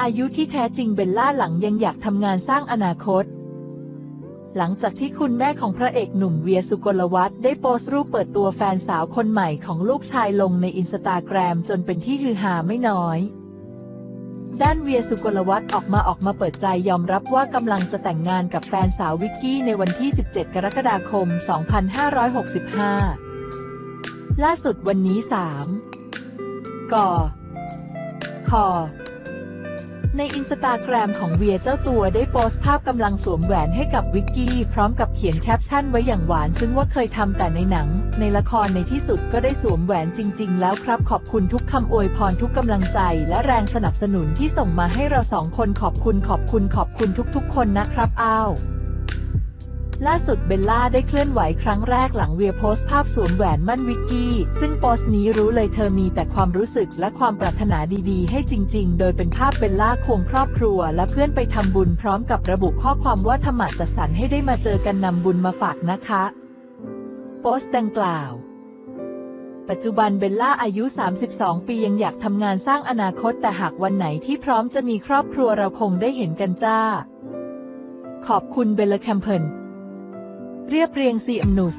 อายุที่แท้จริงเบลล่าหลังยังอยากทำงานสร้างอนาคต หลังจากที่คุณแม่ของพระเอกหนุ่มเวียสุกลวัฒน์ได้โพสต์รูปเปิดตัวแฟนสาวคนใหม่ของลูกชายลงในอินสตาแกรมจนเป็นที่ฮือฮาไม่น้อยด้านเวียสุกลวัฒน์ออกมาออกมาเปิดใจยอมรับว่ากำลังจะแต่งงานกับแฟนสาววิกกี้ในวันที่ 17 กรกฎาคม 2565 ล่าสุดวันนี้ 3ก่อคอ ในอินสตาแกรมของเวียเจ้าตัวได้โพสต์ภาพกำลังสวมแหวนให้กับวิกกี้ พร้อมกับเขียนแคปชั่นไว้อย่างหวาน ซึ่งว่าเคยทำแต่ในหนัง ในละครในที่สุดก็ได้สวมแหวนจริง ๆ แล้วครับ ขอบคุณทุกคำอวยพรทุกกำลังใจ และแรงสนับสนุนที่ส่งมาให้เราสองคนขอบคุณขอบคุณขอบคุณทุก ๆ คนนะครับอ้าว ล่าสุดเบลล่าได้เคลื่อนไหวครั้งแรกหลังเวียโพสต์ภาพสวมแหวนมั่นวิกกี้ ซึ่งโพสต์นี้รู้เลยเธอมีแต่ความรู้สึกและความปรารถนาดีๆ ให้จริง ๆ โดยเป็นภาพเบลล่าควงครอบครัว และเพื่อนไปทำบุญพร้อมกับระบุข้อความว่าธรรมะจัดสรรให้ได้มาเจอกันนำบุญมาฝากนะคะโพสต์ดังกล่าว ปัจจุบันเบลล่าอายุ 32 ปียังอยากทำงานสร้างอนาคตแต่หากวันไหนที่พร้อมจะมีครอบครัวเราคงได้เห็นกันจ้า ขอบคุณเบลลาแคมเพิล เรียบเรียงซีอัมนุส